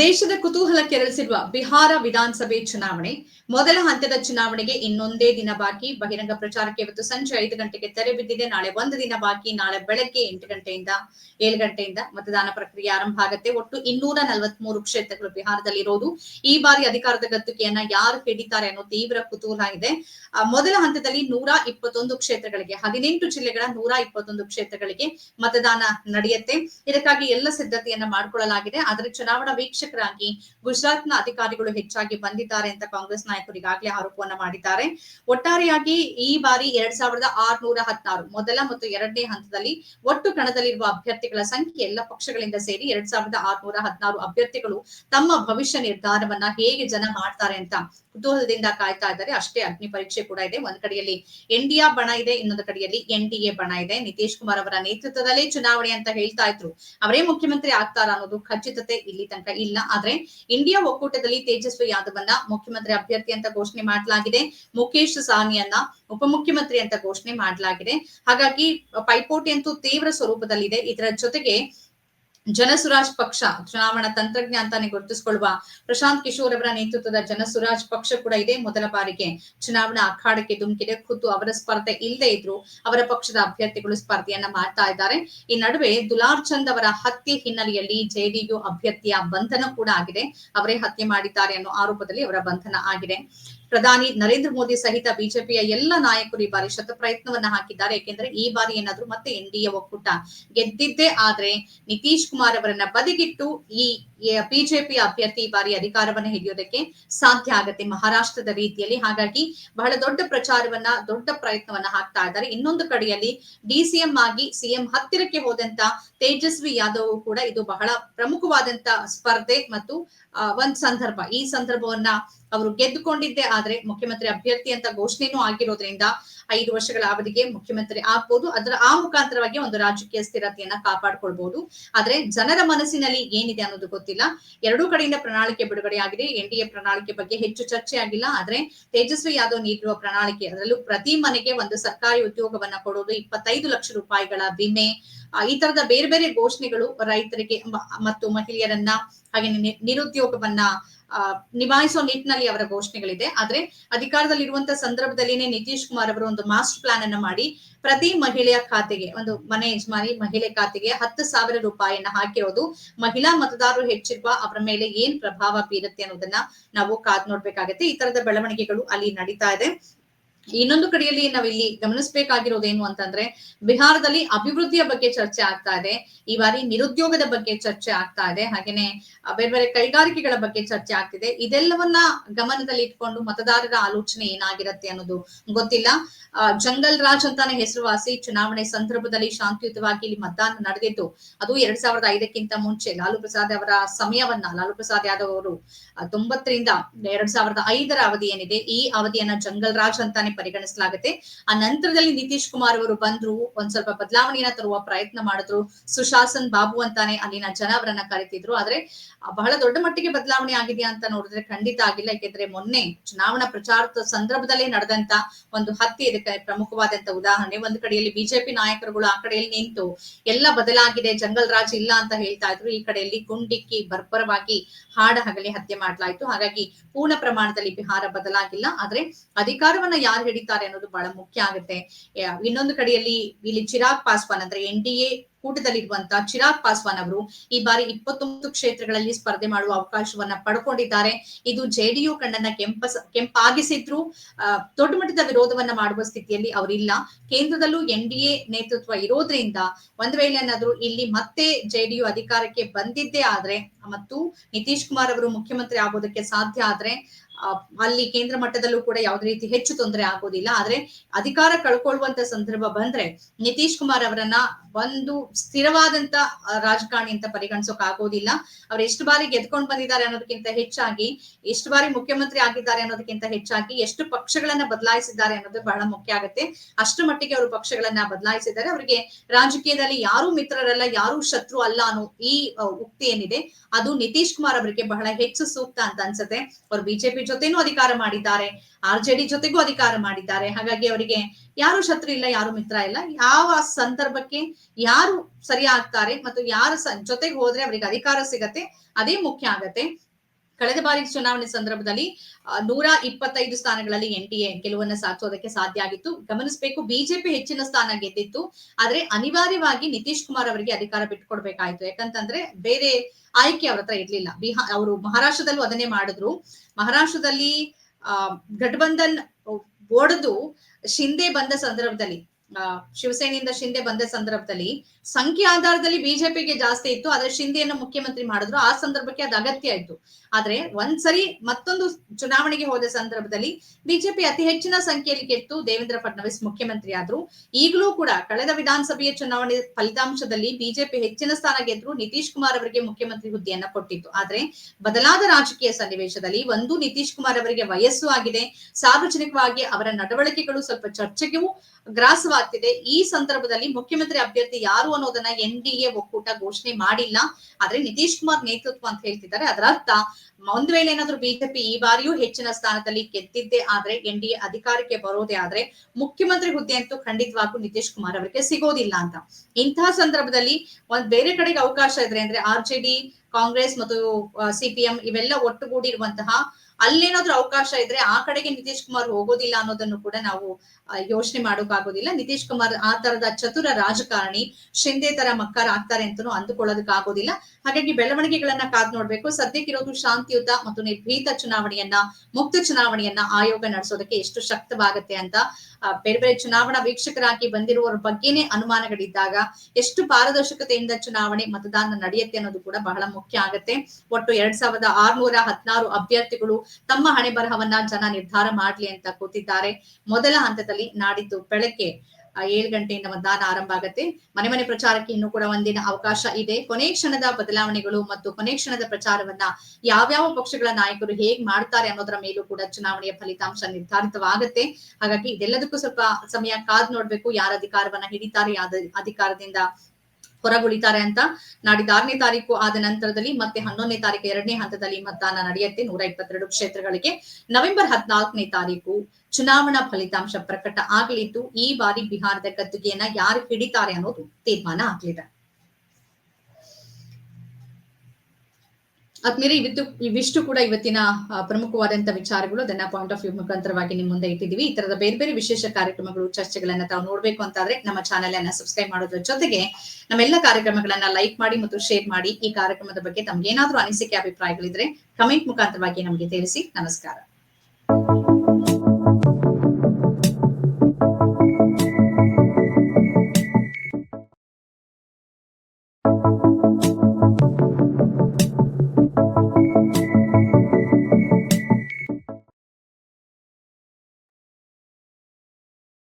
ದೇಶದ ಕುತೂಹಲ ಕೆರಳಿಸಿರುವ ಬಿಹಾರ ವಿಧಾನಸಭೆ ಚುನಾವಣೆ, ಮೊದಲ ಹಂತದ ಚುನಾವಣೆಗೆ ಇನ್ನೊಂದೇ ದಿನ ಬಾಕಿ. ಬಹಿರಂಗ ಪ್ರಚಾರಕ್ಕೆ ಇವತ್ತು ಸಂಜೆ ಐದು ಗಂಟೆಗೆ ತೆರೆ ಬಿದ್ದಿದೆ. ನಾಳೆ ಒಂದು ದಿನ ಬಾಕಿ. ನಾಳೆ ಬೆಳಗ್ಗೆ ಎಂಟು ಗಂಟೆಯಿಂದ ಏಳು ಗಂಟೆಯಿಂದ ಮತದಾನ ಪ್ರಕ್ರಿಯೆ ಆರಂಭ ಆಗುತ್ತೆ. ಒಟ್ಟು ಇನ್ನೂರ ನಲವತ್ಮೂರು ಕ್ಷೇತ್ರಗಳು ಬಿಹಾರದಲ್ಲಿ ಇರೋದು. ಈ ಬಾರಿ ಅಧಿಕಾರದ ಗದ್ದುಗೆಯನ್ನ ಯಾರು ಹಿಡಿತಾರೆ ಅನ್ನೋ ತೀವ್ರ ಕುತೂಹಲ ಇದೆ. ಮೊದಲ ಹಂತದಲ್ಲಿ ನೂರ ಇಪ್ಪತ್ತೊಂದು ಕ್ಷೇತ್ರಗಳಿಗೆ, ಹದಿನೆಂಟು ಜಿಲ್ಲೆಗಳ ನೂರ ಇಪ್ಪತ್ತೊಂದು ಕ್ಷೇತ್ರಗಳಿಗೆ ಮತದಾನ ನಡೆಯುತ್ತೆ. ಇದಕ್ಕಾಗಿ ಎಲ್ಲ ಸಿದ್ಧತೆಯನ್ನ ಮಾಡಿಕೊಳ್ಳಲಾಗಿದೆ. ಆದರೆ ಚುನಾವಣಾ ವೀಕ್ಷಕರಾಗಿ ಗುಜರಾತ್ನ ಅಧಿಕಾರಿಗಳು ಹೆಚ್ಚಾಗಿ ಬಂದಿದ್ದಾರೆ ಅಂತ ಕಾಂಗ್ರೆಸ್ ನಾಯಕರು ಈಗಾಗಲೇ ಆರೋಪವನ್ನ ಮಾಡಿದ್ದಾರೆ. ಒಟ್ಟಾರೆಯಾಗಿ ಈ ಬಾರಿ ಎರಡ್ ಸಾವಿರದ ಆರ್ನೂರ ಹದಿನಾರು ಮೊದಲ ಮತ್ತು ಎರಡನೇ ಹಂತದಲ್ಲಿ ಒಟ್ಟು ಕಣದಲ್ಲಿರುವ ಅಭ್ಯರ್ಥಿಗಳ ಸಂಖ್ಯೆ ಎಲ್ಲ ಪಕ್ಷಗಳಿಂದ ಸೇರಿ ಎರಡ್ ಸಾವಿರದ ಆರ್ನೂರ ಹದಿನಾರು ಅಭ್ಯರ್ಥಿಗಳು ತಮ್ಮ ಭವಿಷ್ಯ ನಿರ್ಧಾರವನ್ನ ಹೇಗೆ ಜನ ಮಾಡ್ತಾರೆ ಅಂತ ಕುತೂಹಲದಿಂದ ಕಾಯ್ತಾ ಇದ್ದಾರೆ. ಅಷ್ಟೇ ಅಗ್ನಿ ಪರೀಕ್ಷೆ ಕೂಡ ಇದೆ. ಒಂದ್ ಕಡೆಯಲ್ಲಿ ಎನ್ಡಿಎ ಬಣ ಇದೆ, ಇನ್ನೊಂದು ಕಡೆಯಲ್ಲಿ ಎನ್ ಡಿ ಎ ಬಣ ಇದೆ. ನಿತೀಶ್ ಕುಮಾರ್ ಅವರ ನೇತೃತ್ವದಲ್ಲೇ ಚುನಾವಣೆ ಅಂತ ಹೇಳ್ತಾ ಇದ್ರು. ಅವರೇ ಮುಖ್ಯಮಂತ್ರಿ ಆಗ್ತಾರ ಅನ್ನೋದು ಖಚಿತತೆ ಇಲ್ಲಿ ತನಕ ಇಲ್ಲ. ಆದ್ರೆ ಇಂಡಿಯಾ ಒಕ್ಕೂಟದಲ್ಲಿ ತೇಜಸ್ವಿ ಯಾದವನ್ನ ಮುಖ್ಯಮಂತ್ರಿ ಅಭ್ಯರ್ಥಿ ಅಂತ ಘೋಷಣೆ ಮಾಡಲಾಗಿದೆ. ಮುಖೇಶ್ ಸಾನಿಯನ್ನ ಉಪಮುಖ್ಯಮಂತ್ರಿ ಅಂತ ಘೋಷಣೆ ಮಾಡಲಾಗಿದೆ. ಹಾಗಾಗಿ ಪೈಪೋಟಿ ಅಂತೂ ತೀವ್ರ ಸ್ವರೂಪದಲ್ಲಿದೆ. ಇದರ ಜೊತೆಗೆ ಜನಸುರಾಜ್ ಪಕ್ಷ, ಚುನಾವಣಾ ತಂತ್ರಜ್ಞ ಅಂತಾನೆ ಗುರುತಿಸಿಕೊಳ್ಳುವ ಪ್ರಶಾಂತ್ ಕಿಶೋರ್ ಅವರ ನೇತೃತ್ವದ ಜನಸುರಾಜ್ ಪಕ್ಷ ಕೂಡ ಇದೆ ಮೊದಲ ಬಾರಿಗೆ. ಚುನಾವಣಾ ಅಖಾಡಕ್ಕೆ ಧುಮುಕಿದೆ. ಖುದ್ದು ಅವರ ಸ್ಪರ್ಧೆ ಇಲ್ಲದೆ ಇದ್ರು ಅವರ ಪಕ್ಷದ ಅಭ್ಯರ್ಥಿಗಳು ಸ್ಪರ್ಧೆಯನ್ನ ಮಾಡ್ತಾ ಇದ್ದಾರೆ. ಈ ನಡುವೆ ದುಲಾರ್ ಚಂದ್ ಅವರ ಹತ್ಯೆ ಹಿನ್ನೆಲೆಯಲ್ಲಿ ಜೆಡಿಯು ಅಭ್ಯರ್ಥಿಯ ಬಂಧನ ಕೂಡ ಆಗಿದೆ. ಅವರೇ ಹತ್ಯೆ ಮಾಡಿದ್ದಾರೆ ಅನ್ನೋ ಆರೋಪದಲ್ಲಿ ಅವರ ಬಂಧನ ಆಗಿದೆ. ಪ್ರಧಾನಿ ನರೇಂದ್ರ ಮೋದಿ ಸಹಿತ ಬಿಜೆಪಿಯ ಎಲ್ಲ ನಾಯಕರು ಈ ಬಾರಿ ಶತ ಪ್ರಯತ್ನವನ್ನ ಹಾಕಿದ್ದಾರೆ. ಯಾಕೆಂದ್ರೆ ಈ ಬಾರಿ ಏನಾದ್ರೂ ಮತ್ತೆ ಎನ್ ಡಿ ಎ ಒಕ್ಕೂಟ ಗೆದ್ದಿದ್ದೇ ಆದ್ರೆ ನಿತೀಶ್ ಕುಮಾರ್ ಅವರನ್ನ ಬದಿಗಿಟ್ಟು ಈ ಬಿಜೆಪಿ ಅಭ್ಯರ್ಥಿ ಈ ಬಾರಿ ಅಧಿಕಾರವನ್ನ ಹಿಡಿಯೋದಕ್ಕೆ ಸಾಧ್ಯ ಆಗತ್ತೆ ಮಹಾರಾಷ್ಟ್ರದ ರೀತಿಯಲ್ಲಿ. ಹಾಗಾಗಿ ಬಹಳ ದೊಡ್ಡ ಪ್ರಚಾರವನ್ನ, ದೊಡ್ಡ ಪ್ರಯತ್ನವನ್ನ ಹಾಕ್ತಾ ಇದ್ದಾರೆ. ಇನ್ನೊಂದು ಕಡೆಯಲ್ಲಿ ಡಿಸಿಎಂ ಆಗಿ ಸಿಎಂ ಹತ್ತಿರಕ್ಕೆ ಹೋದಂತ ತೇಜಸ್ವಿ ಯಾದವ್ ಕೂಡ ಇದು ಬಹಳ ಪ್ರಮುಖವಾದಂತ ಸ್ಪರ್ಧೆ ಮತ್ತು ಒಂದ್ ಸಂದರ್ಭ. ಈ ಸಂದರ್ಭವನ್ನ ಅವರು ಗೆದ್ದುಕೊಂಡಿದ್ದೆ. ಆದ್ರೆ ಮುಖ್ಯಮಂತ್ರಿ ಅಭ್ಯರ್ಥಿ ಅಂತ ಘೋಷಣೆನೂ ಆಗಿರೋದ್ರಿಂದ ಐದು ವರ್ಷಗಳ ಅವಧಿಗೆ ಮುಖ್ಯಮಂತ್ರಿ ಆಗ್ಬೋದು. ಅದರ ಆ ಮುಖಾಂತರವಾಗಿ ಒಂದು ರಾಜಕೀಯ ಸ್ಥಿರತೆಯನ್ನ ಕಾಪಾಡ್ಕೊಳ್ಬಹುದು ಆದ್ರೆ ಜನರ ಮನಸ್ಸಿನಲ್ಲಿ ಏನಿದೆ ಅನ್ನೋದು ಗೊತ್ತಿಲ್ಲ. ಎರಡೂ ಕಡೆಯಿಂದ ಪ್ರಣಾಳಿಕೆ ಬಿಡುಗಡೆ ಆಗಿದೆ. ಎನ್ ಡಿ ಎ ಪ್ರಣಾಳಿಕೆ ಬಗ್ಗೆ ಹೆಚ್ಚು ಚರ್ಚೆ ಆಗಿಲ್ಲ. ಆದ್ರೆ ತೇಜಸ್ವಿ ಯಾದವ್ ನೀಡಿರುವ ಪ್ರಣಾಳಿಕೆ, ಅದರಲ್ಲೂ ಪ್ರತಿ ಮನೆಗೆ ಒಂದು ಸರ್ಕಾರಿ ಉದ್ಯೋಗವನ್ನ ಕೊಡೋದು ಇಪ್ಪತ್ತೈದು ಲಕ್ಷ ರೂಪಾಯಿಗಳ ವಿಮೆ. ಈ ತರದ ಬೇರೆ ಬೇರೆ ಘೋಷಣೆಗಳು ರೈತರಿಗೆ ಮತ್ತು ಮಹಿಳೆಯರನ್ನ ಹಾಗೆ ನಿರುದ್ಯೋಗವನ್ನ ಆ, ನಿಭಾಯಿಸುವ ನಿಟ್ಟಿನಲ್ಲಿ ಅವರ ಘೋಷಣೆಗಳಿದೆ. ಆದ್ರೆ ಅಧಿಕಾರದಲ್ಲಿರುವಂತ ಸಂದರ್ಭದಲ್ಲಿನೇ ನಿತೀಶ್ ಕುಮಾರ್ ಅವರು ಒಂದು ಮಾಸ್ಟರ್ ಪ್ಲಾನ್ ಅನ್ನ ಮಾಡಿ ಪ್ರತಿ ಮಹಿಳೆಯ ಖಾತೆಗೆ ಒಂದು ಮನೆ ಯಜಮಾನಿ ಮಹಿಳೆ ಖಾತೆಗೆ ಹತ್ತು ಸಾವಿರ ರೂಪಾಯಿಯನ್ನ ಹಾಕಿರೋದು ಮಹಿಳಾ ಮತದಾರರು ಹೆಚ್ಚಿರುವ ಅವರ ಮೇಲೆ ಏನ್ ಪ್ರಭಾವ ಬೀರುತ್ತೆ ಅನ್ನೋದನ್ನ ನಾವು ಕಾದ್ ನೋಡ್ಬೇಕಾಗತ್ತೆ. ಈ ತರದ ಬೆಳವಣಿಗೆಗಳು ಅಲ್ಲಿ ನಡೀತಾ ಇದೆ. ಇನ್ನೊಂದು ಕಡೆಯಲ್ಲಿ ನಾವಿಲ್ಲಿ ಗಮನಿಸಬೇಕಾಗಿರೋದೇನು ಅಂತಂದ್ರೆ ಬಿಹಾರದಲ್ಲಿ ಅಭಿವೃದ್ಧಿಯ ಬಗ್ಗೆ ಚರ್ಚೆ ಆಗ್ತಾ ಇದೆ. ಈ ಬಾರಿ ನಿರುದ್ಯೋಗದ ಬಗ್ಗೆ ಚರ್ಚೆ ಆಗ್ತಾ ಇದೆ. ಹಾಗೇನೆ ಬೇರೆ ಬೇರೆ ಕೈಗಾರಿಕೆಗಳ ಬಗ್ಗೆ ಚರ್ಚೆ ಆಗ್ತಿದೆ. ಇದೆಲ್ಲವನ್ನ ಗಮನದಲ್ಲಿ ಇಟ್ಕೊಂಡು ಮತದಾರರ ಆಲೋಚನೆ ಏನಾಗಿರತ್ತೆ ಅನ್ನೋದು ಗೊತ್ತಿಲ್ಲ. ಜಂಗಲ್ ರಾಜ್ ಅಂತಾನೆ ಹೆಸರುವಾಸಿ ಚುನಾವಣೆ ಸಂದರ್ಭದಲ್ಲಿ ಶಾಂತಿಯುತವಾಗಿ ಇಲ್ಲಿ ಮತದಾನ ನಡೆದಿತ್ತು. ಅದು ಎರಡ್ ಸಾವಿರದ ಐದಕ್ಕಿಂತ ಮುಂಚೆ ಲಾಲು ಪ್ರಸಾದ್ ಅವರ ಸಮಯವನ್ನ, ಲಾಲು ಪ್ರಸಾದ್ ಯಾದವ್ ಅವರು ತೊಂಬತ್ತರಿಂದ ಎರಡ್ ಸಾವಿರದ ಐದರ ಅವಧಿ ಏನಿದೆ, ಈ ಅವಧಿಯನ್ನ ಜಂಗಲ್ ರಾಜ್ ಅಂತಾನೆ ಪರಿಗಣಿಸಲಾಗುತ್ತೆ. ಆ ನಂತರದಲ್ಲಿ ನಿತೀಶ್ ಕುಮಾರ್ ಅವರು ಬಂದ್ರು, ಒಂದ್ ಸ್ವಲ್ಪ ಬದಲಾವಣೆಯನ್ನ ತರುವ ಪ್ರಯತ್ನ ಮಾಡಿದ್ರು. ಸುಶಾಸನ್ ಬಾಬು ಅಂತಾನೆ ಅಲ್ಲಿನ ಜನ ಅವರನ್ನ ಕರಿತಿದ್ರು. ಆದ್ರೆ ಬಹಳ ದೊಡ್ಡ ಮಟ್ಟಿಗೆ ಬದಲಾವಣೆ ಆಗಿದೆಯಾ ಅಂತ ನೋಡಿದ್ರೆ ಖಂಡಿತ ಆಗಿಲ್ಲ. ಯಾಕೆಂದ್ರೆ ಮೊನ್ನೆ ಚುನಾವಣಾ ಪ್ರಚಾರದ ಸಂದರ್ಭದಲ್ಲೇ ನಡೆದಂತ ಒಂದು ಹತ್ಯೆ ಇದಕ್ಕೆ ಪ್ರಮುಖವಾದಂತ ಉದಾಹರಣೆ. ಒಂದು ಕಡೆಯಲ್ಲಿ ಬಿಜೆಪಿ ನಾಯಕರುಗಳು ಆ ಕಡೆಯಲ್ಲಿ ನಿಂತು, ಎಲ್ಲ ಬದಲಾಗಿದೆ, ಜಂಗಲ್ ರಾಜ್ ಇಲ್ಲ ಅಂತ ಹೇಳ್ತಾ ಇದ್ರು. ಈ ಕಡೆಯಲ್ಲಿ ಗುಂಡಿಕ್ಕಿ ಬರ್ಬರವಾಗಿ ಹಾಡ ಹಗಲಿ ಹತ್ಯೆ ಮಾಡಲಾಯಿತು. ಹಾಗಾಗಿ ಪೂರ್ಣ ಪ್ರಮಾಣದಲ್ಲಿ ಬಿಹಾರ ಬದಲಾಗಿಲ್ಲ. ಆದ್ರೆ, ಅಧಿಕಾರವನ್ನ ಯಾರು ಹಿಡಿತಾರೆ ಅನ್ನೋದು ಬಹಳ ಮುಖ್ಯ ಆಗುತ್ತೆ. ಇನ್ನೊಂದು ಕಡೆಯಲ್ಲಿ ಇಲ್ಲಿ ಚಿರಾಗ್ ಪಾಸ್ವಾನ್ ಅಂದ್ರೆ N D A Chirag Paswan ಅವರು ಈ ಬಾರಿ ಇಪ್ಪತ್ತೊಂಬತ್ತು ಕ್ಷೇತ್ರಗಳಲ್ಲಿ ಸ್ಪರ್ಧೆ ಮಾಡುವ ಅವಕಾಶವನ್ನ ಪಡ್ಕೊಂಡಿದ್ದಾರೆ. ಇದು ಜೆಡಿಯು ಕಣ್ಣನ್ನ ಕೆಂಪ ಕೆಂಪಾಗಿಸಿದ್ರು ದೊಡ್ಡ ಮಟ್ಟದ ವಿರೋಧವನ್ನ ಮಾಡುವ ಸ್ಥಿತಿಯಲ್ಲಿ ಅವರಿಲ್ಲ. ಕೇಂದ್ರದಲ್ಲೂ ಎನ್ ಡಿ ಎ ನೇತೃತ್ವ ಇರೋದ್ರಿಂದ ಒಂದ್ ವೇಳೆ ಏನಾದ್ರು ಇಲ್ಲಿ ಮತ್ತೆ ಜೆಡಿಯು ಅಧಿಕಾರಕ್ಕೆ ಬಂದಿದ್ದೇ ಆದ್ರೆ, ಮತ್ತು ನಿತೀಶ್ ಕುಮಾರ್ ಅವರು ಮುಖ್ಯಮಂತ್ರಿ ಆಗೋದಕ್ಕೆ ಸಾಧ್ಯ ಆದ್ರೆ ಅಲ್ಲಿ ಕೇಂದ್ರ ಮಟ್ಟದಲ್ಲೂ ಕೂಡ ಯಾವ್ದೇ ರೀತಿ ಹೆಚ್ಚು ತೊಂದರೆ ಆಗೋದಿಲ್ಲ. ಆದ್ರೆ ಅಧಿಕಾರ ಕಳ್ಕೊಳ್ಳುವಂತ ಸಂದರ್ಭ ಬಂದ್ರೆ ನಿತೀಶ್ ಕುಮಾರ್ ಅವರನ್ನ ಒಂದು ಸ್ಥಿರವಾದಂತ ರಾಜಕಾರಣಿ ಅಂತ ಪರಿಗಣಿಸೋಕ್ ಆಗೋದಿಲ್ಲ. ಅವ್ರು ಎಷ್ಟು ಬಾರಿ ಗೆದ್ಕೊಂಡು ಬಂದಿದ್ದಾರೆ ಅನ್ನೋದಕ್ಕಿಂತ ಹೆಚ್ಚಾಗಿ, ಎಷ್ಟು ಬಾರಿ ಮುಖ್ಯಮಂತ್ರಿ ಆಗಿದ್ದಾರೆ ಅನ್ನೋದಕ್ಕಿಂತ ಹೆಚ್ಚಾಗಿ, ಎಷ್ಟು ಪಕ್ಷಗಳನ್ನ ಬದಲಾಯಿಸಿದ್ದಾರೆ ಅನ್ನೋದು ಬಹಳ ಮುಖ್ಯ ಆಗುತ್ತೆ. ಅಷ್ಟು ಮಟ್ಟಿಗೆ ಅವರು ಪಕ್ಷಗಳನ್ನ ಬದಲಾಯಿಸಿದ್ದಾರೆ. ಅವರಿಗೆ ರಾಜಕೀಯದಲ್ಲಿ ಯಾರು ಮಿತ್ರರಲ್ಲ, ಯಾರು ಶತ್ರು ಅಲ್ಲ ಅನ್ನೋ ಈ ಉಕ್ತಿ ಏನಿದೆ, ಅದು ನಿತೀಶ್ ಕುಮಾರ್ ಅವರಿಗೆ ಬಹಳ ಹೆಚ್ಚು ಸೂಕ್ತ ಅಂತ ಅನ್ಸುತ್ತೆ. ಅವ್ರು ಬಿಜೆಪಿ ಜೊತೆನೂ ಅಧಿಕಾರ ಮಾಡಿದ್ದಾರೆ, ಆರ್ ಜೆ ಡಿ ಜೊತೆಗೂ ಅಧಿಕಾರ ಮಾಡಿದ್ದಾರೆ. ಹಾಗಾಗಿ ಅವರಿಗೆ ಯಾರು ಶತ್ರು ಇಲ್ಲ, ಯಾರು ಮಿತ್ರ ಇಲ್ಲ, ಯಾವ ಸಂದರ್ಭಕ್ಕೆ ಯಾರು ಸರಿ ಆಗ್ತಾರೆ ಮತ್ತು ಯಾರು ಜೊತೆಗೆ ಹೋದ್ರೆ ಅವರಿಗೆ ಅಧಿಕಾರ ಸಿಗತ್ತೆ, ಅದೇ ಮುಖ್ಯ ಆಗತ್ತೆ. ಕಳೆದ ಬಾರಿ ಚುನಾವಣೆ ಸಂದರ್ಭದಲ್ಲಿ ನೂರ ಇಪ್ಪತ್ತೈದು ಸ್ಥಾನಗಳಲ್ಲಿ ಎನ್ ಡಿ ಎ ಗೆಲುವನ್ನ ಸಾಧಿಸೋದಕ್ಕೆ ಸಾಧ್ಯ ಆಗಿತ್ತು. ಗಮನಿಸಬೇಕು, ಬಿಜೆಪಿ ಹೆಚ್ಚಿನ ಸ್ಥಾನ ಗೆದ್ದಿತ್ತು. ಆದ್ರೆ ಅನಿವಾರ್ಯವಾಗಿ ನಿತೀಶ್ ಕುಮಾರ್ ಅವರಿಗೆ ಅಧಿಕಾರ ಬಿಟ್ಟುಕೊಡ್ಬೇಕಾಯ್ತು. ಯಾಕಂತಂದ್ರೆ ಬೇರೆ ಆಯ್ಕೆ ಅವ್ರ ಹತ್ರ ಇರ್ಲಿಲ್ಲ. ಬಿಹಾ, ಅವರು ಮಹಾರಾಷ್ಟ್ರದಲ್ಲೂ ಅದನ್ನೇ ಮಾಡಿದ್ರು. ಮಹಾರಾಷ್ಟ್ರದಲ್ಲಿ, ಆ, ಗಠಬಂಧನ್ ಒಡೆದು ಶಿಂದೆ ಬಂದ ಸಂದರ್ಭದಲ್ಲಿ ಶಿವಸೇನೆಯಿಂದ ಶಿಂದೆ ಬಂದ ಸಂದರ್ಭದಲ್ಲಿ ಸಂಖ್ಯೆ ಆಧಾರದಲ್ಲಿ ಬಿಜೆಪಿಗೆ ಜಾಸ್ತಿ ಇತ್ತು, ಆದ್ರೆ ಶಿಂದೆಯನ್ನು ಮುಖ್ಯಮಂತ್ರಿ ಮಾಡಿದ್ರು. ಆ ಸಂದರ್ಭಕ್ಕೆ ಅದು ಅಗತ್ಯ ಆಯ್ತು. ಆದ್ರೆ ಒಂದ್ಸರಿ ಮತ್ತೊಂದು ಚುನಾವಣೆಗೆ ಹೋದ ಸಂದರ್ಭದಲ್ಲಿ ಬಿಜೆಪಿ ಅತಿ ಹೆಚ್ಚಿನ ಸಂಖ್ಯೆಯಲ್ಲಿ ಗೆದ್ದು ದೇವೇಂದ್ರ ಫಡ್ನವೀಸ್ ಮುಖ್ಯಮಂತ್ರಿ ಆದ್ರು. ಈಗಲೂ ಕೂಡ ಕಳೆದ ವಿಧಾನಸಭೆಯ ಚುನಾವಣೆ ಫಲಿತಾಂಶದಲ್ಲಿ ಬಿಜೆಪಿ ಹೆಚ್ಚಿನ ಸ್ಥಾನ ಗೆದ್ರು. ನಿತೀಶ್ ಕುಮಾರ್ ಅವರಿಗೆ ಮುಖ್ಯಮಂತ್ರಿ ಹುದ್ದೆಯನ್ನ ಕೊಟ್ಟಿತ್ತು. ಆದ್ರೆ ಬದಲಾದ ರಾಜಕೀಯ ಸನ್ನಿವೇಶದಲ್ಲಿ ಒಂದು ನಿತೀಶ್ ಕುಮಾರ್ ಅವರಿಗೆ ವಯಸ್ಸು ಆಗಿದೆ. ಸಾರ್ವಜನಿಕವಾಗಿ ಅವರ ನಡವಳಿಕೆಗಳು ಸ್ವಲ್ಪ ಚರ್ಚೆಗೂ ಗ್ರಾಸವಾಗ್ತಿದೆ ಈ ಸಂದರ್ಭದಲ್ಲಿ ಮುಖ್ಯಮಂತ್ರಿ ಅಭ್ಯರ್ಥಿ ಯಾರು ಅನ್ನೋದನ್ನ ಎನ್ ಡಿ ಎ ಒಕ್ಕೂಟ ಘೋಷಣೆ ಮಾಡಿಲ್ಲ. ಆದ್ರೆ ನಿತೀಶ್ ಕುಮಾರ್ ನೇತೃತ್ವ ಅಂತ ಹೇಳ್ತಿದ್ದಾರೆ. ಅದರ ಅರ್ಥ ಒಂದ್ ವೇಳೆ ಏನಾದ್ರೂ ಬಿಜೆಪಿ ಈ ಬಾರಿಯೂ ಹೆಚ್ಚಿನ ಸ್ಥಾನದಲ್ಲಿ ಗೆದ್ದಿದ್ದೆ ಆದ್ರೆ ಎನ್ ಡಿ ಎ ಅಧಿಕಾರಕ್ಕೆ ಬರೋದೇ ಆದ್ರೆ ಮುಖ್ಯಮಂತ್ರಿ ಹುದ್ದೆ ಅಂತೂ ಖಂಡಿತವಾಗೂ ನಿತೀಶ್ ಕುಮಾರ್ ಅವರಿಗೆ ಸಿಗೋದಿಲ್ಲ ಅಂತ. ಇಂತಹ ಸಂದರ್ಭದಲ್ಲಿ ಒಂದ್ ಬೇರೆ ಕಡೆಗೆ ಅವಕಾಶ ಇದ್ರೆ ಅಂದ್ರೆ ಆರ್ ಜೆ ಡಿ, ಕಾಂಗ್ರೆಸ್ ಮತ್ತು ಸಿಪಿಎಂ ಇವೆಲ್ಲ ಒಟ್ಟುಗೂಡಿರುವಂತಹ ಅಲ್ಲೇನಾದ್ರೂ ಅವಕಾಶ ಇದ್ರೆ ಆ ಕಡೆಗೆ ನಿತೀಶ್ ಕುಮಾರ್ ಹೋಗೋದಿಲ್ಲ ಅನ್ನೋದನ್ನು ಕೂಡ ನಾವು ಯೋಚನೆ ಮಾಡೋಕ್ಕಾಗೋದಿಲ್ಲ ನಿತೀಶ್ ಕುಮಾರ್ ಆ ತರದ ಚತುರ ರಾಜಕಾರಣಿ ಶಿಂದೆ ತರ ಮಕ್ಕಾರ ಆಗ್ತಾರೆ ಅಂದುಕೊಳ್ಳೋದಕ್ಕೆ ಆಗೋದಿಲ್ಲ. ಹಾಗಾಗಿ ಬೆಳವಣಿಗೆಗಳನ್ನ ಕಾದ್ ನೋಡ್ಬೇಕು. ಸದ್ಯಕ್ಕಿರೋದು ಶಾಂತಿಯುತ ಮತ್ತು ನಿರ್ಭೀತ ಚುನಾವಣೆಯನ್ನ, ಮುಕ್ತ ಚುನಾವಣೆಯನ್ನ ಆಯೋಗ ನಡೆಸೋದಕ್ಕೆ ಎಷ್ಟು ಶಕ್ತವಾಗುತ್ತೆ ಅಂತ ಬೇರೆ ಬೇರೆ ಚುನಾವಣಾ ವೀಕ್ಷಕರಾಗಿ ಬಂದಿರುವವರ ಬಗ್ಗೆನೇ ಅನುಮಾನಗಳಿದ್ದಾಗ ಎಷ್ಟು ಪಾರದರ್ಶಕತೆಯಿಂದ ಚುನಾವಣೆ ಮತದಾನ ನಡೆಯುತ್ತೆ ಅನ್ನೋದು ಕೂಡ ಬಹಳ ಮುಖ್ಯ ಆಗುತ್ತೆ. ಒಟ್ಟು ಎರಡ್ ಸಾವಿರದ ಆರ್ನೂರ ಹದಿನಾರು ಅಭ್ಯರ್ಥಿಗಳು ತಮ್ಮ ಹಣೆ ಬರಹವನ್ನ ಜನ ನಿರ್ಧಾರ ಮಾಡ್ಲಿ ಅಂತ ಕೂತಿದ್ದಾರೆ. ಮೊದಲ ಹಂತದಲ್ಲಿ ನಾಡಿದ್ದು ಬೆಳಗ್ಗೆ ಏಳು ಗಂಟೆಯಿಂದ ಮತದಾನ ಆರಂಭ ಆಗುತ್ತೆ. ಮನೆ ಮನೆ ಪ್ರಚಾರಕ್ಕೆ ಇನ್ನೂ ಕೂಡ ಒಂದಿನ ಅವಕಾಶ ಇದೆ. ಕೊನೆ ಕ್ಷಣದ ಬದಲಾವಣೆಗಳು ಮತ್ತು ಕೊನೆ ಕ್ಷಣದ ಪ್ರಚಾರವನ್ನ ಯಾವ್ಯಾವ ಪಕ್ಷಗಳ ನಾಯಕರು ಹೇಗ್ ಮಾಡ್ತಾರೆ ಅನ್ನೋದರ ಮೇಲೂ ಕೂಡ ಚುನಾವಣೆಯ ಫಲಿತಾಂಶ ನಿರ್ಧಾರಿತವಾಗುತ್ತೆ. ಹಾಗಾಗಿ ಇದೆಲ್ಲದಕ್ಕೂ ಸ್ವಲ್ಪ ಸಮಯ ಕಾದ್ ನೋಡ್ಬೇಕು. ಯಾರ ಅಧಿಕಾರವನ್ನ ಹಿಡಿತಾರೆ ಯಾವ ಅಧಿಕಾರದಿಂದ ಹೊರಗುಳಿತಾರೆ ಅಂತ ನಾಡಿದ ಆರನೇ ತಾರೀಕು ಆದ ನಂತರದಲ್ಲಿ ಮತ್ತೆ ಹನ್ನೊಂದನೇ ತಾರೀಕು ಎರಡನೇ ಹಂತದಲ್ಲಿ ಮತದಾನ ನಡೆಯುತ್ತೆ. ನೂರ ಇಪ್ಪತ್ತೆರಡು ಕ್ಷೇತ್ರಗಳಿಗೆ. ನವೆಂಬರ್ ಹದಿನಾಲ್ಕನೇ ತಾರೀಕು ಚುನಾವಣಾ ಫಲಿತಾಂಶ ಪ್ರಕಟ ಆಗಲಿದ್ದು ಈ ಬಾರಿ ಬಿಹಾರದ ಗದ್ದುಗೆಯನ್ನ ಯಾರು ಹಿಡಿತಾರೆ ಅನ್ನೋದು ತೀರ್ಮಾನ ಆಗ್ಲಿದೆ. ಆದ್ಮೇಲೆ ಇವತ್ತು ಇವಿಷ್ಟು ಕೂಡ ಇವತ್ತಿನ ಪ್ರಮುಖವಾದಂತಹ ಪ್ರಮುಖವಾದಂತ ವಿಚಾರಗಳು, ಅದನ್ನ ಪಾಯಿಂಟ್ ಆಫ್ ವ್ಯೂ ಮುಖಾಂತರವಾಗಿ ನಿಮ್ ಮುಂದೆ ಇಟ್ಟಿದೀವಿ. ಈ ತರದ ಬೇರೆ ಬೇರೆ ವಿಶೇಷ ಕಾರ್ಯಕ್ರಮಗಳು, ಚರ್ಚೆಗಳನ್ನ ತಾವು ನೋಡ್ಬೇಕು ಅಂತಾದ್ರೆ ನಮ್ಮ ಚಾನೆಲ್ ಅನ್ನ ಸಬ್ಸ್ಕ್ರೈಬ್ ಮಾಡೋದ್ರ ಜೊತೆಗೆ ನಮ್ಮೆಲ್ಲ ಕಾರ್ಯಕ್ರಮಗಳನ್ನ ಲೈಕ್ ಮಾಡಿ ಮತ್ತು ಶೇರ್ ಮಾಡಿ ಈ ಕಾರ್ಯಕ್ರಮದ ಬಗ್ಗೆ ತಮ್ಗೆ ಏನಾದ್ರೂ ಅನಿಸಿಕೆ, ಅಭಿಪ್ರಾಯಗಳಿದ್ರೆ ಕಮೆಂಟ್ ಮುಖಾಂತರವಾಗಿ ನಮಗೆ ತಿಳಿಸಿ. ನಮಸ್ಕಾರ.